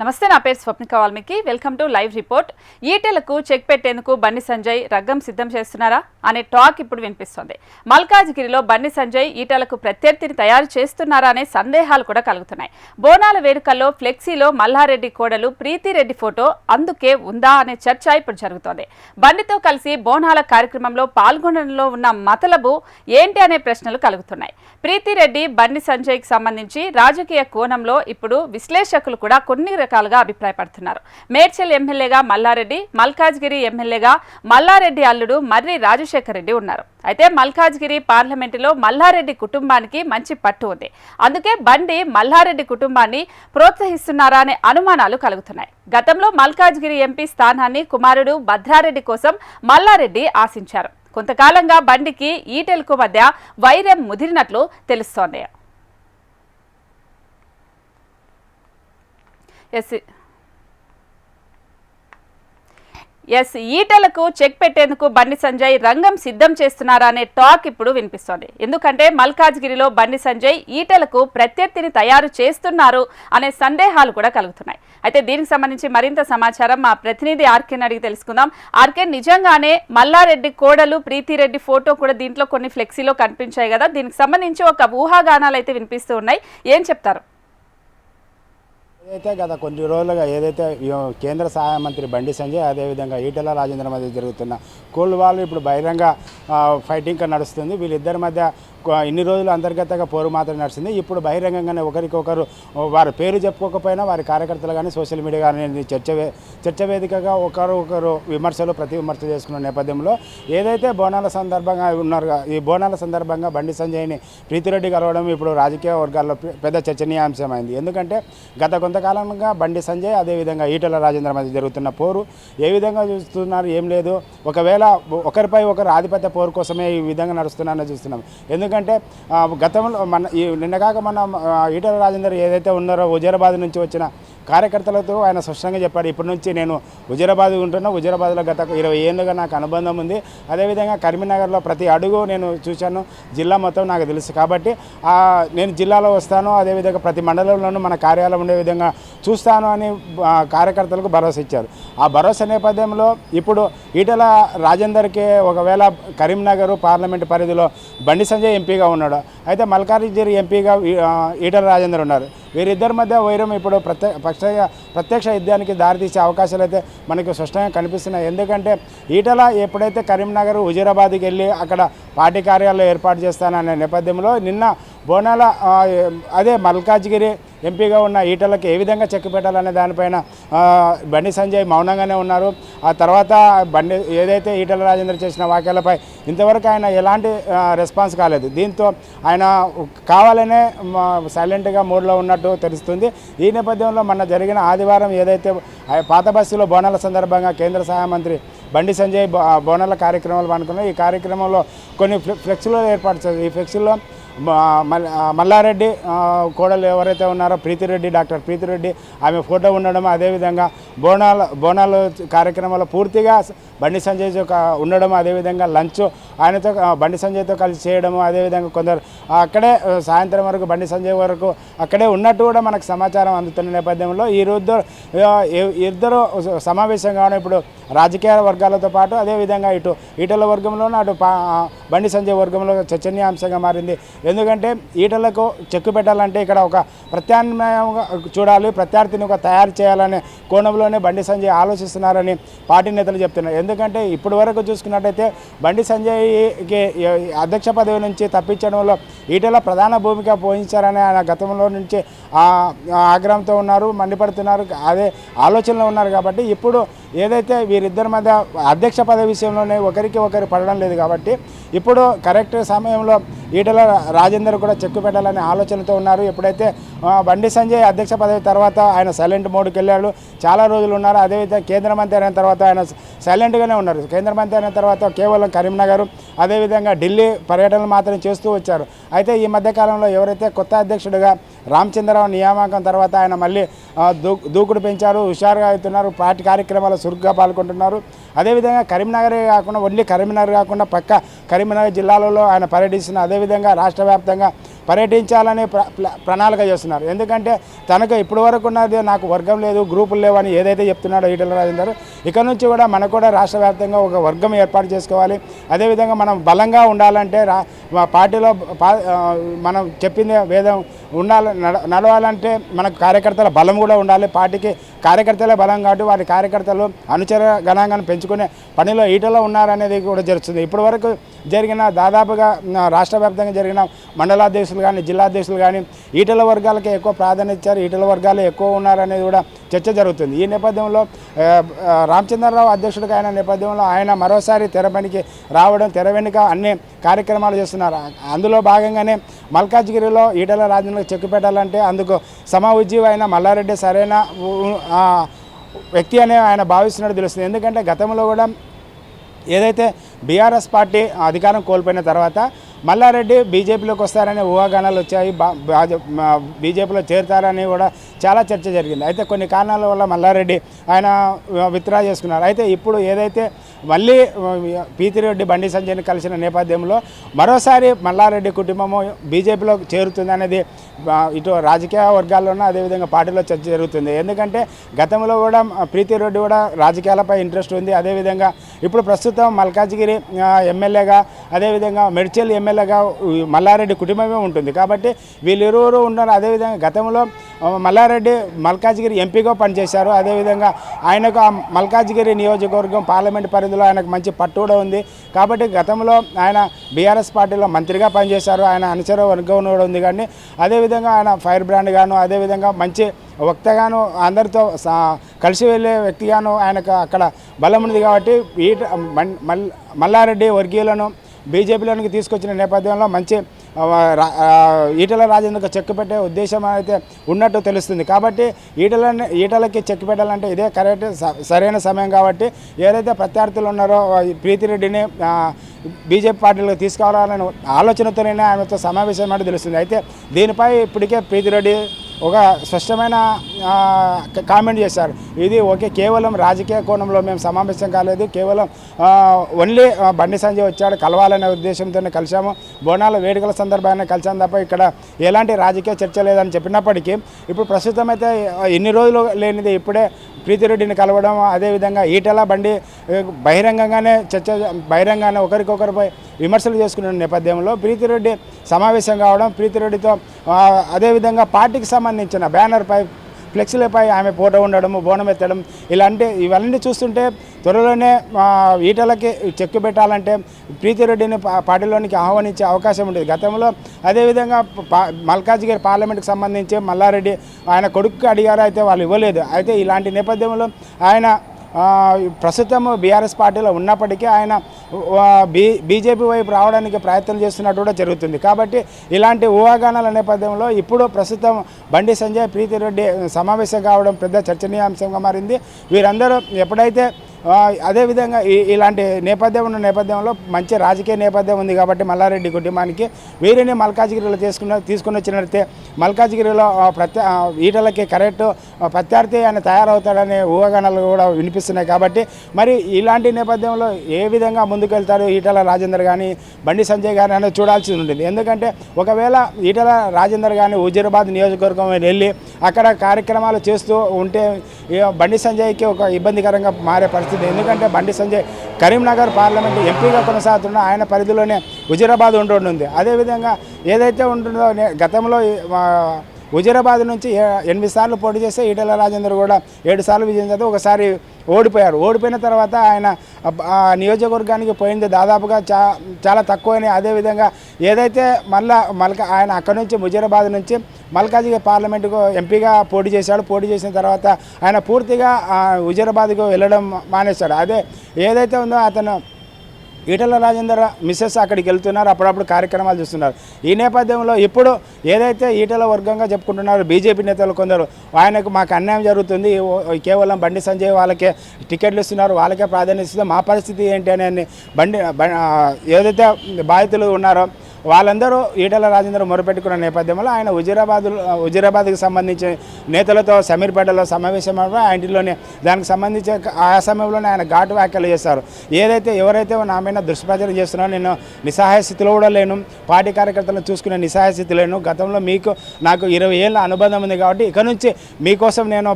నమస్తే నా పేరు Swapnika Valmiki. Welcome to live report ఈటెలకు check పెట్టేందుకు బండి సంజయ్ రగ్గం సిద్ధం చేస్తున్నారా అనే టాక్ ఇప్పుడు వినిపిస్తోంది. మల్కాజ్గిరిలో బండి సంజయ్ ఈటెలకు ప్రత్యర్థిని తయారు చేస్తున్నారా అనే సందేహాలు కూడా కలుగుతున్నాయి. బోనాల వేడుకల్లో ఫ్లెక్సీలో మల్లారెడ్డి కోడలు ప్రీతిరెడ్డి ఫోటో అందుకే ఉందా అనే చర్చ ఇప్పుడు జరుగుతోంది. బండితో కలిసి బోనాల కార్యక్రమంలో పాల్గొనడంలో ఉన్న మతలబు ఏంటి అనే ప్రశ్నలు కలుగుతున్నాయి. ప్రీతిరెడ్డి బండి సంజయ్కి సంబంధించి రాజకీయ కోణంలో ఇప్పుడు విశ్లేషకులు కూడా కొన్ని రకాలుగా అభిప్రాయపడుతున్నారు. మేడ్చల్ ఎమ్మెల్యేగా మల్లారెడ్డి మల్కాజ్గిరి ఎమ్మెల్యేగా మల్లారెడ్డి అల్లుడు మర్రి రాజశేఖర్ రెడ్డి ఉన్నారు. అయితే మల్కాజ్గిరి పార్లమెంటులో మల్లారెడ్డి కుటుంబానికి మంచి పట్టు ఉంది. అందుకే బండి మల్లారెడ్డి కుటుంబాన్ని ప్రోత్సహిస్తున్నారా అనే అనుమానాలు కలుగుతున్నాయి. గతంలో మల్కాజ్గిరి ఎంపీ స్థానాన్ని కుమారుడు భద్రారెడ్డి కోసం మల్లారెడ్డి ఆశించారు. కొంతకాలంగా బండికి ఈటెలకు మధ్య వైరం ముదిరినట్లు తెలుస్తోంది. ఎస్ ఎస్ ఈటలకు చెక్ పెట్టేందుకు బండి సంజయ్ రంగం సిద్ధం చేస్తున్నారా అనే టాక్ ఇప్పుడు వినిపిస్తోంది. ఎందుకంటే మల్కాజ్గిరిలో బండి సంజయ్ ఈటలకు ప్రత్యర్థిని తయారు చేస్తున్నారు అనే సందేహాలు కూడా కలుగుతున్నాయి. అయితే దీనికి సంబంధించి మరింత సమాచారం మా ప్రతినిధి ఆర్కేని అడిగి తెలుసుకుందాం. ఆర్కే నిజంగానే మల్లారెడ్డి కోడలు ప్రీతిరెడ్డి ఫోటో కూడా దీంట్లో కొన్ని ఫ్లెక్సీలో కనిపించాయి కదా. దీనికి సంబంధించి ఒక ఊహాగానాలు అయితే వినిపిస్తూ ఉన్నాయి. ఏం చెప్తారు? ఏదైతే గత కొన్ని రోజులుగా ఏదైతే కేంద్ర సహాయ మంత్రి బండి సంజయ్ అదేవిధంగా ఈటల రాజేంద్ర మధ్య జరుగుతున్న కోల్డ్ వాల్ ఇప్పుడు బహిరంగ ఫైటింగ్ నడుస్తుంది. వీళ్ళిద్దరి మధ్య ఇన్ని రోజులు అంతర్గతంగా పోరు మాత్రం నడిచింది. ఇప్పుడు బహిరంగంగానే ఒకరికొకరు వారి పేరు చెప్పుకోకపోయినా వారి కార్యకర్తలు కానీ సోషల్ మీడియా కానీ చర్చ వే- చర్చ వేదికగా ఒకరు ఒకరు విమర్శలు ప్రతి విమర్శ చేసుకున్న నేపథ్యంలో ఏదైతే బోనాల సందర్భంగా ఉన్నారు ఈ బోనాల సందర్భంగా బండి సంజయ్ని ప్రీతిరెడ్డి కలవడం ఇప్పుడు రాజకీయ వర్గాల్లో పెద్ద చర్చనీయాంశమైంది. ఎందుకంటే గత కొంతకాలంగా బండి సంజయ్ అదేవిధంగా ఈటల రాజేంద్ర మధ్య జరుగుతున్న పోరు ఏ విధంగా చూస్తున్నారు ఏం లేదు. ఒకవేళ ఒకరిపై ఒకరు ఆధిపత్య పోరు కోసమే ఈ విధంగా నడుస్తున్నారని చూస్తున్నాం. ఎందుకంటే ఎందుకంటే గతంలో మన ఈ నిన్నగాక మన ఈటల రాజేందర్ ఏదైతే ఉన్నారో హుజరాబాద్ నుంచి వచ్చిన కార్యకర్తలతో ఆయన స్పష్టంగా చెప్పాడు. ఇప్పటి నుంచి నేను హుజరాబాద్ ఉంటున్నా. హుజరాబాద్లో గత ఇరవై ఏళ్ళుగా నాకు అనుబంధం ఉంది. అదేవిధంగా కరీంనగర్లో ప్రతి అడుగు నేను చూశాను. జిల్లా మొత్తం నాకు తెలుసు. కాబట్టి నేను జిల్లాలో వస్తాను. అదేవిధంగా ప్రతి మండలంలోనూ మన కార్యాలయం ఉండే విధంగా చూస్తాను అని కార్యకర్తలకు భరోసా ఇచ్చారు. ఆ భరోసా నేపథ్యంలో ఇప్పుడు ఈటల రాజేందర్కి ఒకవేళ కరీంనగర్ పార్లమెంట్ పరిధిలో బండి సంజయ్ ఎంపీగా ఉన్నాడు. అయితే మల్కారిగిరి ఎంపీగా ఈటల రాజేందర్ ఉన్నారు. వీరిద్దరి మధ్య వైరం ఇప్పుడు ప్రత్యేక ప్రత్యక్ష ప్రత్యక్ష యుద్ధానికి దారితీసే అవకాశాలు అయితే మనకు స్పష్టంగా కనిపిస్తున్నాయి. ఎందుకంటే ఈటల ఎప్పుడైతే కరీంనగర్ హుజీరాబాద్కి వెళ్ళి అక్కడ పార్టీ కార్యాలయం ఏర్పాటు చేస్తాననే నేపథ్యంలో నిన్న బోనాల అదే మల్కాజ్గిరి ఎంపీగా ఉన్న ఈటలకు ఏ విధంగా చెక్ పెట్టాలనే దానిపైన బండి సంజయ్ మౌనంగానే ఉన్నారు. ఆ తర్వాత బండి ఏదైతే ఈటల రాజేంద్ర చేసిన వ్యాఖ్యలపై ఇంతవరకు ఆయన ఎలాంటి రెస్పాన్స్ కాలేదు. దీంతో ఆయన కావాలనే సైలెంట్గా మూడ్లో ఉన్నట్టు తెలుస్తుంది. ఈ నేపథ్యంలో మన జరిగిన ఆదివారం ఏదైతే పాత బస్సులో బోనాల సందర్భంగా కేంద్ర సహాయ మంత్రి బండి సంజయ్ బోనాల కార్యక్రమాలు అనుకున్నాయి ఈ కార్యక్రమంలో కొన్ని ఫ్లెక్సీలు ఏర్పాటు చేశారు. ఈ ఫ్లెక్సీలో మల్లారెడ్డి కోడలు ఎవరైతే ఉన్నారో ప్రీతిరెడ్డి డాక్టర్ ప్రీతిరెడ్డి ఆమె ఫోటో ఉండడం అదేవిధంగా బోనాల బోనాలు కార్యక్రమాలు పూర్తిగా బండి సంజయ్తో ఉండడం అదేవిధంగా లంచ్ ఆయనతో బండి సంజయ్తో కలిసి చేయడము అదేవిధంగా కొందరు అక్కడే సాయంత్రం వరకు బండి సంజయ్ వరకు అక్కడే ఉన్నట్టు కూడా మనకు సమాచారం అందుతున్న నేపథ్యంలో ఈ రోజు ఇద్దరు సమావేశం కావడం ఇప్పుడు రాజకీయ వర్గాలతో పాటు అదేవిధంగా ఇటు ఈటల వర్గంలోనూ అటు బండి సంజయ్ వర్గంలో చర్చనీయాంశంగా మారింది. ఎందుకంటే ఈటలకు చెక్కు పెట్టాలంటే ఇక్కడ ఒక ప్రత్యామ్నాయంగా చూడాలి ప్రత్యర్థిని ఒక తయారు చేయాలనే కోణంలోనే బండి సంజయ్ ఆలోచిస్తున్నారని పార్టీ నేతలు చెప్తున్నారు. ఎందుకంటే ఇప్పటి వరకు చూసుకున్నట్టయితే బండి సంజయ్కి అధ్యక్ష పదవి నుంచి తప్పించడంలో ఈటల ప్రధాన భూమిక పోషించారని ఆయన గతంలో నుంచి ఆగ్రహంతో ఉన్నారు మండిపడుతున్నారు. అదే ఆలోచనలో ఉన్నారు కాబట్టి ఇప్పుడు ఏదైతే వీరిద్దరి మధ్య అధ్యక్ష పదవి విషయంలోనే ఒకరికి ఒకరు పడడం లేదు కాబట్టి ఇప్పుడు కరెక్ట్ సమయంలో ఈటల రాజేందర్ కూడా చెక్కు పెట్టాలనే ఆలోచనతో ఉన్నారు. ఎప్పుడైతే బండి సంజయ్ అధ్యక్ష పదవి తర్వాత ఆయన సైలెంట్ మోడ్కి వెళ్ళాడు. చాలా రోజులు ఉన్నారు. అదేవిధంగా కేంద్ర మంత్రి అయిన తర్వాత ఆయన సైలెంట్గానే ఉన్నారు. కేంద్ర మంత్రి అయిన తర్వాత కేవలం కరీంనగర్ అదేవిధంగా ఢిల్లీ పర్యటనలు మాత్రం చేస్తూ వచ్చారు. అయితే ఈ మధ్యకాలంలో ఎవరైతే కొత్త అధ్యక్షుడిగా రామచంద్రరావు నియామకం తర్వాత ఆయన మళ్ళీ దూ దూకుడు పెంచారు హుషారుగా అవుతున్నారు పార్టీ కార్యక్రమాలు చురుగ్గా పాల్గొంటున్నారు. అదేవిధంగా కరీంనగరే కాకుండా ఓన్లీ కరీంనగర్ కాకుండా పక్క కరీంనగర్ జిల్లాలలో ఆయన పర్యటించిన అదేవిధంగా రాష్ట్ర వ్యాప్తంగా పర్యటించాలనే ప్ర ప్రణాళిక చేస్తున్నారు. ఎందుకంటే తనకు ఇప్పటి వరకు ఉన్నది నాకు వర్గం లేదు గ్రూపులు లేవని ఏదైతే చెప్తున్నాడో ఈటల రాజేందర్ ఇక నుంచి కూడా మనకు కూడా రాష్ట్ర వ్యాప్తంగా ఒక వర్గం ఏర్పాటు చేసుకోవాలి. అదేవిధంగా మనం బలంగా ఉండాలంటే రా పార్టీలో పా- మనం చెప్పింది వేదం ఉండాలి నడ నడవాలంటే మనకు కార్యకర్తల బలం కూడా ఉండాలి. పార్టీకి కార్యకర్తలే బలం కాబట్టి వారి కార్యకర్తలు అనుచర గణాంగాన్ని పెంచుకునే పనిలో ఈటలో ఉన్నారనేది కూడా జరుగుతుంది. ఇప్పటి వరకు జరిగిన దాదాపుగా రాష్ట్ర వ్యాప్తంగా జరిగిన మండలాధ్యక్షులు కానీ జిల్లాధ్యక్షులు కానీ ఈటల వర్గాలకే ఎక్కువ ప్రాధాన్యత ఇచ్చారు ఈటల వర్గాలు ఎక్కువ ఉన్నారనేది కూడా చర్చ జరుగుతుంది. ఈ నేపథ్యంలో రామచంద్రరావు అధ్యక్షుడిగా అయిన నేపథ్యంలో ఆయన మరోసారి తెర పనికి రావడం తెర వెనుక అన్ని కార్యక్రమాలు చేస్తున్నారు. అందులో భాగంగానే మల్కాజ్గిరిలో ఈటల రాజేంద్రకు చెక్కు పెట్టాలంటే అందుకు సమ ఉజ్జీవి అయిన మల్లారెడ్డి సరైన వ్యక్తి అనే ఆయన భావిస్తున్నట్టు తెలుస్తుంది. ఎందుకంటే గతంలో కూడా ఏదైతే బీఆర్ఎస్ పార్టీ అధికారం కోల్పోయిన తర్వాత మల్లారెడ్డి బీజేపీలోకి వస్తారనే ఊహాగానాలు వచ్చాయి. బీజేపీలో చేరుతారని కూడా చాలా చర్చ జరిగింది. అయితే కొన్ని కారణాల వల్ల మల్లారెడ్డి ఆయన విత్డ్రా చేసుకున్నారు. అయితే ఇప్పుడు ఏదైతే మళ్ళీ పీతిరెడ్డి బండి సంజయ్ని కలిసిన నేపథ్యంలో మరోసారి మల్లారెడ్డి కుటుంబము బీజేపీలో చేరుతుంది అనేది ఇటు రాజకీయ వర్గాల్లోనూ అదేవిధంగా పార్టీలో చర్చ జరుగుతుంది. ఎందుకంటే గతంలో కూడా ప్రీతిరెడ్డి కూడా రాజకీయాలపై ఇంట్రెస్ట్ ఉంది. అదేవిధంగా ఇప్పుడు ప్రస్తుతం మల్కాజ్గిరి ఎమ్మెల్యేగా అదేవిధంగా మెడ్చల్ ఎమ్మెల్యే ఈ మల్లారెడ్డి కుటుంబమే ఉంటుంది. కాబట్టి వీళ్ళిరువురు ఉన్నారు. అదేవిధంగా గతంలో మల్లారెడ్డి మల్కాజ్గిరి ఎంపీగా పనిచేశారు. అదేవిధంగా ఆయనకు ఆ మల్కాజ్గిరి నియోజకవర్గం పార్లమెంట్ పరిధిలో ఆయనకు మంచి పట్టు కూడా ఉంది. కాబట్టి గతంలో ఆయన బీఆర్ఎస్ పార్టీలో మంత్రిగా పనిచేశారు. ఆయన అనుచర వర్గం కూడా ఉంది కానీ అదేవిధంగా ఆయన ఫైర్ బ్రాండ్ గాను అదేవిధంగా మంచి వక్తగాను అందరితో కలిసి వెళ్ళే వ్యక్తిగాను ఆయనకు అక్కడ బలం ఉంది. కాబట్టి ఈ మన్- మల్- మల్లారెడ్డి వర్గీయులను బీజేపీలోనికి తీసుకొచ్చిన నేపథ్యంలో మంచి రా- ఈటల రాజేంద్రకు చెక్ పెట్టే ఉద్దేశం అయితే ఉన్నట్టు తెలుస్తుంది. కాబట్టి ఈటలని ఈటలకి చెక్ పెట్టాలంటే ఇదే కరెక్ట్ స- సరైన సమయం కాబట్టి ఏదైతే ప్రత్యర్థులు ఉన్నారో ప్రీతిరెడ్డిని బీజేపీ పార్టీలకు తీసుకురావాలనే ఆలోచనతోనే ఆయనతో సమావేశం అంటే తెలుస్తుంది. అయితే దీనిపై ఇప్పటికే ప్రీతిరెడ్డి ఒక స్పష్టమైన కామెంట్ చేశారు. ఇది ఓకే కేవలం రాజకీయ కోణంలో మేము సమావేశం కాలేదు. కేవలం ఓన్లీ బండి సంజయ్ వచ్చాడు కలవాలనే ఉద్దేశంతోనే కలిశాము. బోనాల వేడుకల సందర్భాన్ని కలిసాం తప్ప ఇక్కడ ఎలాంటి రాజకీయ చర్చ లేదని చెప్పినప్పటికీ ఇప్పుడు ప్రస్తుతం అయితే ఎన్ని రోజులు లేనిది ఇప్పుడే ప్రీతిరెడ్డిని కలవడం అదేవిధంగా ఈటల బండి బహిరంగంగానే చర్చ బహిరంగానే ఒకరికొకరిపై విమర్శలు చేసుకున్న నేపథ్యంలో ప్రీతిరెడ్డి సమావేశం కావడం ప్రీతిరెడ్డితో అదేవిధంగా పార్టీకి సంబంధించిన బ్యానర్పై ఫ్లెక్సీలపై ఆమె ఫోటో ఉండడము బోనం ఎత్తడం ఇలాంటి ఇవన్నీ చూస్తుంటే త్వరలోనే ఈటలకి చెక్కు పెట్టాలంటే ప్రీతిరెడ్డిని పార్టీలోనికి ఆహ్వానించే అవకాశం ఉండేది. గతంలో అదేవిధంగా పా- మల్కాజ్గిరి పార్లమెంట్కి సంబంధించి మల్లారెడ్డి ఆయన కొడుకు అడిగారు అయితే వాళ్ళు ఇవ్వలేదు. అయితే ఇలాంటి నేపథ్యంలో ఆయన ప్రస్తుతం బీఆర్ఎస్ పార్టీలో ఉన్నప్పటికీ ఆయన బీ బీజేపీ వైపు రావడానికి ప్రయత్నం చేస్తున్నట్టు కూడా జరుగుతుంది. కాబట్టి ఇలాంటి ఊహాగానాల నేపథ్యంలో ఇప్పుడు ప్రస్తుతం బండి సంజయ్ ప్రీతిరెడ్డి సమావేశం కావడం పెద్ద చర్చనీయాంశంగా మారింది. వీరందరూ ఎప్పుడైతే అదేవిధంగా ఈ ఇలాంటి నేపథ్యం ఉన్న నేపథ్యంలో మంచి రాజకీయ నేపథ్యం ఉంది కాబట్టి మల్లారెడ్డి కుటుంబానికి వీరిని మల్కాజ్గిరిలో తీసుకున్న తీసుకుని వచ్చినట్టే మల్కాజ్గిరిలో ప్రత్య ఈటలకి కరెక్ట్ ప్రత్యర్థి ఆయన తయారవుతాడనే ఊహాగానాలు కూడా వినిపిస్తున్నాయి కాబట్టి మరి ఇలాంటి నేపథ్యంలో ఏ విధంగా ముందుకెళ్తారు ఈటల రాజేందర్ కానీ బండి సంజయ్ కానీ అనేది చూడాల్సి ఉంటుంది. ఎందుకంటే ఒకవేళ ఈటల రాజేందర్ కానీ హుజీరాబాద్ నియోజకవర్గం వెళ్ళి అక్కడ కార్యక్రమాలు చేస్తూ ఉంటే బండి సంజయ్కి ఒక ఇబ్బందికరంగా మారే పరిస్థితి ఎందుకంటే బండి సంజయ్ కరీంనగర్ పార్లమెంట్ ఎంపీగా కొనసాగుతున్న ఆయన పరిధిలోనే హుజీరాబాద్ ఉంటుంటుంది అదేవిధంగా ఏదైతే ఉంటుందో గతంలో హుజీరాబాద్ నుంచి ఎనిమిది సార్లు పోటీ చేస్తే ఈటెల రాజేందర్ కూడా ఏడు సార్లు విజయం చేస్తే ఒకసారి ఓడిపోయారు. ఓడిపోయిన తర్వాత ఆయన ఆ నియోజకవర్గానికి పోయింది దాదాపుగా చా చాలా తక్కువని అదేవిధంగా ఏదైతే మళ్ళా మల్కా ఆయన అక్కడి నుంచి ముజీరాబాద్ నుంచి మల్కాజిగా పార్లమెంటుకు ఎంపీగా పోటీ చేశాడు. పోటీ చేసిన తర్వాత ఆయన పూర్తిగా హుజీరాబాద్కు వెళ్ళడం మానేశాడు. అదే ఏదైతే ఉందో అతను ఈటల రాజేందర్ మిస్సెస్ అక్కడికి వెళ్తున్నారు అప్పుడప్పుడు కార్యక్రమాలు చూస్తున్నారు. ఈ నేపథ్యంలో ఇప్పుడు ఏదైతే ఈటల వర్గంగా చెప్పుకుంటున్నారు బీజేపీ నేతలు కొందరు ఆయనకు మాకు అన్యాయం జరుగుతుంది కేవలం బండి సంజయ్ వాళ్ళకే టికెట్లు ఇస్తున్నారు వాళ్ళకే ప్రాధాన్యత ఇస్తుంది మా పరిస్థితి ఏంటి అని బండి బ- ఏదైతే బాధితులు ఉన్నారో వాళ్ళందరూ ఈటల రాజేంద్ర మొరపెట్టుకున్న నేపథ్యంలో ఆయన హుజీరాబాద్ హుజీరాబాద్కి సంబంధించిన నేతలతో సమీర్పేటలో సమావేశం ఆ ఇంటిలోనే దానికి సంబంధించి ఆ సమయంలోనే ఆయన ఘాటు వ్యాఖ్యలు చేస్తారు ఏదైతే ఎవరైతే నా మీద దుష్ప్రచారం చేస్తున్నారో నేను నిస్సహాయ స్థితిలో కూడా లేను. పార్టీ కార్యకర్తలను చూసుకునే నిస్సహాయ స్థితి లేను. గతంలో మీకు నాకు ఇరవై ఏళ్ళ అనుబంధం ఉంది కాబట్టి ఇక నుంచి మీకోసం నేను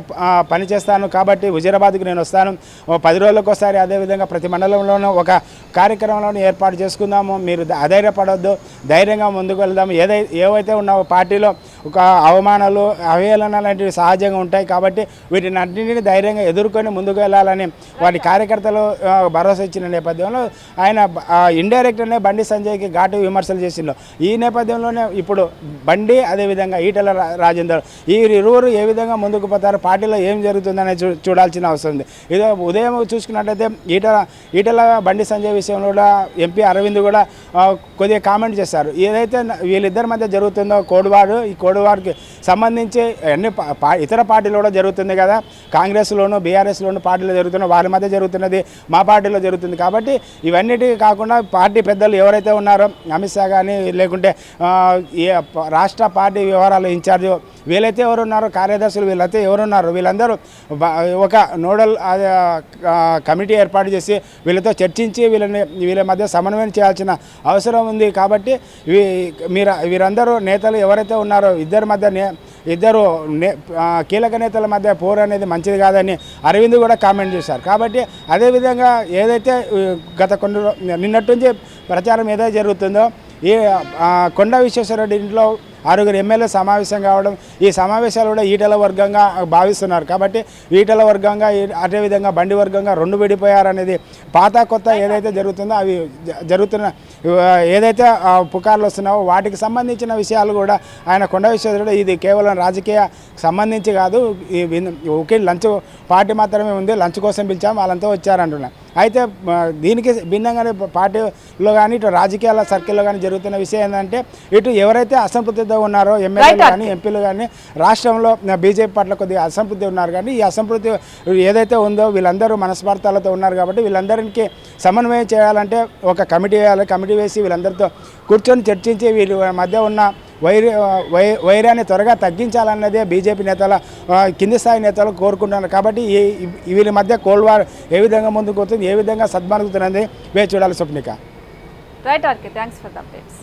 పనిచేస్తాను. పని చేస్తాను కాబట్టి హుజీరాబాద్కి నేను వస్తాను. పది రోజులకు ఒకసారి అదేవిధంగా ప్రతి మండలంలోనూ ఒక కార్యక్రమాలను ఏర్పాటు చేసుకుందాము. మీరు ద- అధైర్యపడొద్దు. ధైర్యంగా ముందుకు వెళ్దాము ఏదై ఏవైతే ఉన్నావో పార్టీలో ఒక అవమానాలు అవహేళన లాంటివి సహజంగా ఉంటాయి కాబట్టి వీటిని అన్నింటినీ ధైర్యంగా ఎదుర్కొని ముందుకు వెళ్ళాలని వాటి కార్యకర్తలు భరోసా ఇచ్చిన నేపథ్యంలో ఆయన ఇండైరెక్ట్గానే బండి సంజయ్కి ఘాటు విమర్శలు చేసిండు. ఈ నేపథ్యంలోనే ఇప్పుడు బండి అదేవిధంగా ఈటల రాజేందర్. ఈ ఇరువురు ఏ విధంగా ముందుకు పోతారు? పార్టీలో ఏం జరుగుతుందనే చూ చూడాల్సిన అవసరం ఉంది. ఇదో ఉదయం చూసుకున్నట్లయితే ఈటల ఈటల బండి సంజయ్ విషయంలో కూడా ఎంపీ అరవింద్ కూడా కొద్దిగా కామెంట్ చేశారు. ఏదైతే వీళ్ళిద్దరి మధ్య జరుగుతుందో కోడివాడు ఈ కోడివాడికి సంబంధించి అన్ని పా- ఇతర పార్టీలు కూడా జరుగుతుంది కదా. కాంగ్రెస్లోను బీఆర్ఎస్లోను పార్టీలో జరుగుతున్న వాళ్ళ మధ్య జరుగుతున్నది మా పార్టీలో జరుగుతుంది. కాబట్టి ఇవన్నిటికీ కాకుండా పార్టీ పెద్దలు ఎవరైతే ఉన్నారో అమిత్ షా కానీ లేకుంటే ఏ రాష్ట్ర పార్టీ వ్యవహారాల ఇన్ఛార్జ్ వీళ్ళైతే ఎవరున్నారో కార్యదర్శులు వీళ్ళైతే ఎవరున్నారు వీళ్ళందరూ ఒక నోడల్ కమిటీ ఏర్పాటు చేసి వీళ్ళతో చర్చించి వీళ్ళని వీళ్ళ మధ్య సమన్వయం చేయాల్సిన అవసరం ఉంది కాబట్టి వీ మీరు వీరందరూ నేతలు ఎవరైతే ఉన్నారో ఇద్దరి మధ్య ఇద్దరు నే కీలక నేతల మధ్య పోరు అనేది మంచిది కాదని అరవింద్ కూడా కామెంట్ చేశారు. కాబట్టి అదేవిధంగా ఏదైతే గత కొన్ని నిన్నటి నుంచి ప్రచారం ఏదైతే జరుగుతుందో ఈ కొండ విశ్వేశ్వరరెడ్డి ఇంట్లో ఆరుగురు ఎమ్మెల్యే సమావేశం కావడం ఈ సమావేశాలు కూడా ఈటల వర్గంగా భావిస్తున్నారు. కాబట్టి ఈటల వర్గంగా ఈ- అదేవిధంగా బండి వర్గంగా రెండు విడిపోయారనేది పాత కొత్త ఏదైతే జరుగుతుందో అవి జరుగుతున్న ఏదైతే పుకార్లు వస్తున్నావో వాటికి సంబంధించిన విషయాలు కూడా ఆయన కొండ విశ్వేశ్వరుడు ఇది కేవలం రాజకీయ సంబంధించి కాదు ఈ ఒకే లంచ్ పార్టీ మాత్రమే ఉంది లంచ్ కోసం పిలిచాం వాళ్ళంతా వచ్చారంటున్నారు. అయితే దీనికి భిన్నంగానే పార్టీలో కానీ ఇటు రాజకీయాల సర్కిల్లో కానీ జరుగుతున్న విషయం ఏంటంటే ఇటు ఎవరైతే అసంతృప్తితో ఉన్నారో ఎమ్మెల్యేలు కానీ ఎంపీలు కానీ రాష్ట్రంలో బీజేపీ పట్ల కొద్దిగా అసంతృప్తి ఉన్నారు కానీ ఈ అసంతృప్తి ఏదైతే ఉందో వీళ్ళందరూ మనస్పార్థాలతో ఉన్నారు కాబట్టి వీళ్ళందరికీ సమన్వయం చేయాలంటే ఒక కమిటీ వేయాలి. కమిటీ వేసి వీళ్ళందరితో కూర్చొని చర్చించి వీళ్ళ మధ్య ఉన్న వైర్ వై వైరాన్ని త్వరగా తగ్గించాలన్నదే బీజేపీ నేతల కింది స్థాయి నేతలు కోరుకుంటున్నారు. కాబట్టి ఈ వీళ్ళ మధ్య కోల్డ్ వార్ ఏ విధంగా ముందుకు వస్తుంది ఏ విధంగా సద్మరుగుతున్నది వేచి చూడాలి Swapnika. Right RK thanks for the updates.